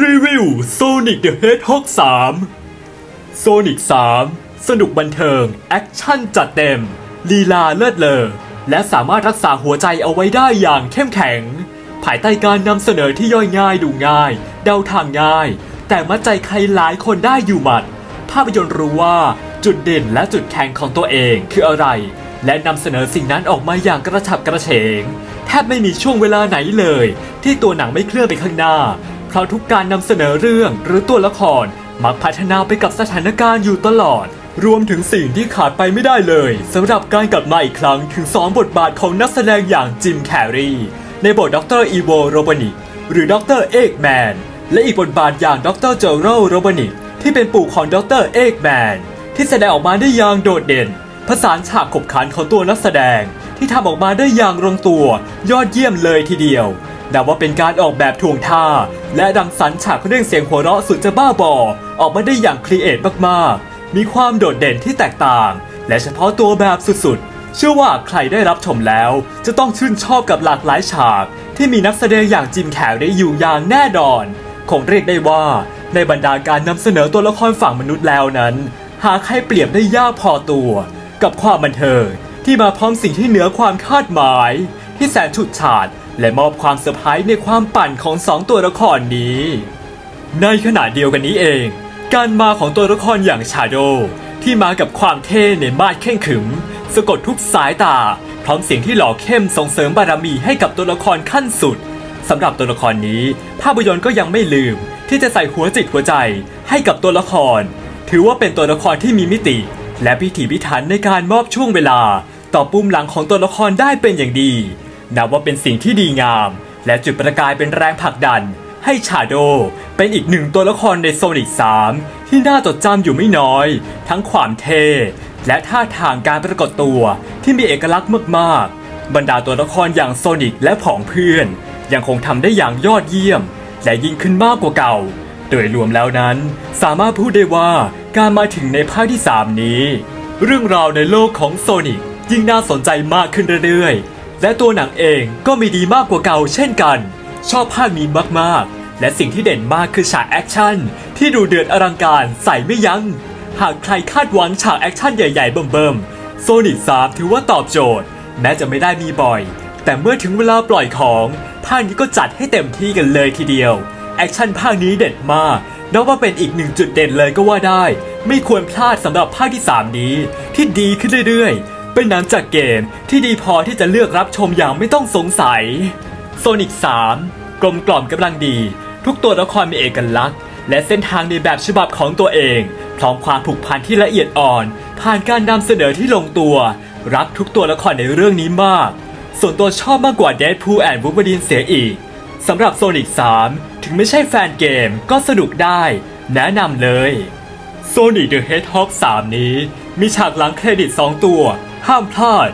รีวิว Sonic the Hedgehog 3 Sonic 3 สนุกบันเทิง แอคชั่นจัดเต็ม ลีลาเลิศเลอ และสามารถรักษาหัวใจเอาไว้ได้อย่างเข้มแข็ง ภายใต้การนำเสนอที่ย่อยง่ายดูง่าย เดาทางง่าย แต่มัดใจใครหลายคนได้อยู่หมัด ภาพยนตร์รู้ว่าจุดเด่นและจุดแข็งของตัวเองคืออะไร และนำเสนอสิ่งนั้นออกมาอย่างกระฉับกระเฉง แทบไม่มีช่วงเวลาไหนเลย ที่ตัวหนังไม่เคลื่อนไปข้างหน้า เพราะทุกการนำเสนอเรื่องหรือตัวละคร มักพัฒนาไปกับสถานการณ์อยู่ตลอด รวมถึงสิ่งที่ขาดไปไม่ได้เลยสำหรับการกลับมาอีกครั้งถึงสองบทบาทของนักแสดงอย่างจิมแคร์รีในบทด็อกเตอร์อีโวโรบานิกหรือด็อกเตอร์เอกแมนและอีกบทบาทอย่างด็อกเตอร์เจอโรโรบานิกที่เป็นปู่ของด็อกเตอร์เอกแมนที่แสดงออกมาได้อย่างโดดเด่นผสานฉากขบขันของตัวนักแสดง ที่ทำออกมาได้อย่างลงตัว ยอดเยี่ยมเลยทีเดียว นับว่าเป็นการออกแบบถ่วงท่า และดังสรรฉากเรื่องเสียงหัวเราะสุดจะบ้าบอ ออกมาได้อย่างครีเอทมากๆ มีความโดดเด่นที่แตกต่าง และเฉพาะตัวแบบสุดๆ เชื่อว่าใครได้รับชมแล้ว จะต้องชื่นชอบกับหลากหลายฉาก ที่มีนักแสดงอย่างจิมแคร์ได้อยู่อย่างแน่นอน คงเรียกได้ว่าในบรรดาการนำเสนอตัวละครฝั่งมนุษย์แล้วนั้น หาใครเปรียบได้ยากพอตัว กับความบันเทิงที่มาพร้อมสิ่งที่เหนือความคาดหมาย ที่แสนฉุดฉาด และมอบความเซอร์ไพรส์ในความปั่นของสองตัวละครนี้ ในขณะเดียวกันนี้เอง การมาของตัวละครอย่างชาโดที่มากับความเท่ในมาดเข่งขึม สะกดทุกสายตา พร้อมเสียงที่หล่อเข้มส่งเสริมบารมีให้กับตัวละครขั้นสุดสำหรับตัวละครนี้ ภาพยนตร์ก็ยังไม่ลืม ที่จะใส่หัวจิตหัวใจให้กับตัวละคร ถือว่าเป็นตัวละครที่มีมิติ และพิถีพิถันในการมอบช่วงเวลา ต่อปุ่มหลังของตัวละครได้เป็นอย่างดี นับว่าเป็นสิ่งที่ดีงาม และจุดประกายเป็นแรงผลักดัน ให้ชาโดเป็นอีกหนึ่งตัวละครในโซนิก3 ที่น่าจดจำอยู่ไม่น้อย ทั้งความเท่และท่าทางการปรากฏตัวที่มีเอกลักษณ์มากๆ บรรดาตัวละครอย่างโซนิกและผองเพื่อน ยังคงทำได้อย่างยอดเยี่ยม และยิ่งขึ้นมากกว่าเก่า โดยรวมแล้วนั้น สามารถพูดได้ว่าการมาถึงในภาคที่ 3 นี้ เรื่องราวในโลกของโซนิกยิ่งน่าสนใจมากขึ้นเรื่อยๆ และตัวหนังเองก็มีดีมากกว่าเก่าเช่นกัน ชอบภาคนี้มากๆ และสิ่งที่เด่นมากคือฉากแอคชั่นที่ดูเดือดอลังการใส่ไม่ยัง้ง หากใครคาดหวังฉากแอคชั่นใหญ่ๆเบิ่มๆโซนิก3ถือว่าตอบโจทย์ แม้จะไม่ได้มีบ่อย แต่เมื่อถึงเวลาปล่อยของภาคนี้ก็จัดให้เต็มที่กันเลยทีเดียวแอคชั่นภาคนี้เด็ดมากนับว่าเป็นอีกหนึ่งจุดเด่นเลยก็ว่าได้ ไม่ควรพลาดสำหรับภาคที่ 3 นี้ ที่ดีขึ้นเรื่อยๆ เป็นหนังจากเกมที่ดีพอที่จะเลือกรับชมอย่างไม่ต้องสงสัยโซนิก3 กลมกล่อมกำลังดี ทุกตัวละครมีเอกลักษณ์ และเส้นทางในแบบฉบับของตัวเอง พร้อมความผูกพันที่ละเอียดอ่อน ผ่านการนำเสนอที่ลงตัว รักทุกตัวละครในเรื่องนี้มาก ส่วนตัวชอบมากกว่า Deadpool and Wolverine เสียอีกสำหรับ Sonic 3ถึงไม่ใช่แฟนเกมก็สนุกได้ แนะนำเลย Sonic the Hedgehog 3 นี้ มีฉากหลังเครดิต 2 ตัว ห้ามพลาด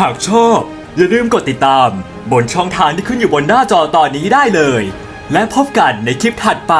หากชอบ อย่าลืมกดติดตาม บนช่องทางที่ขึ้นอยู่บนหน้าจอตอนนี้ได้เลย และพบกันในคลิปถัดไป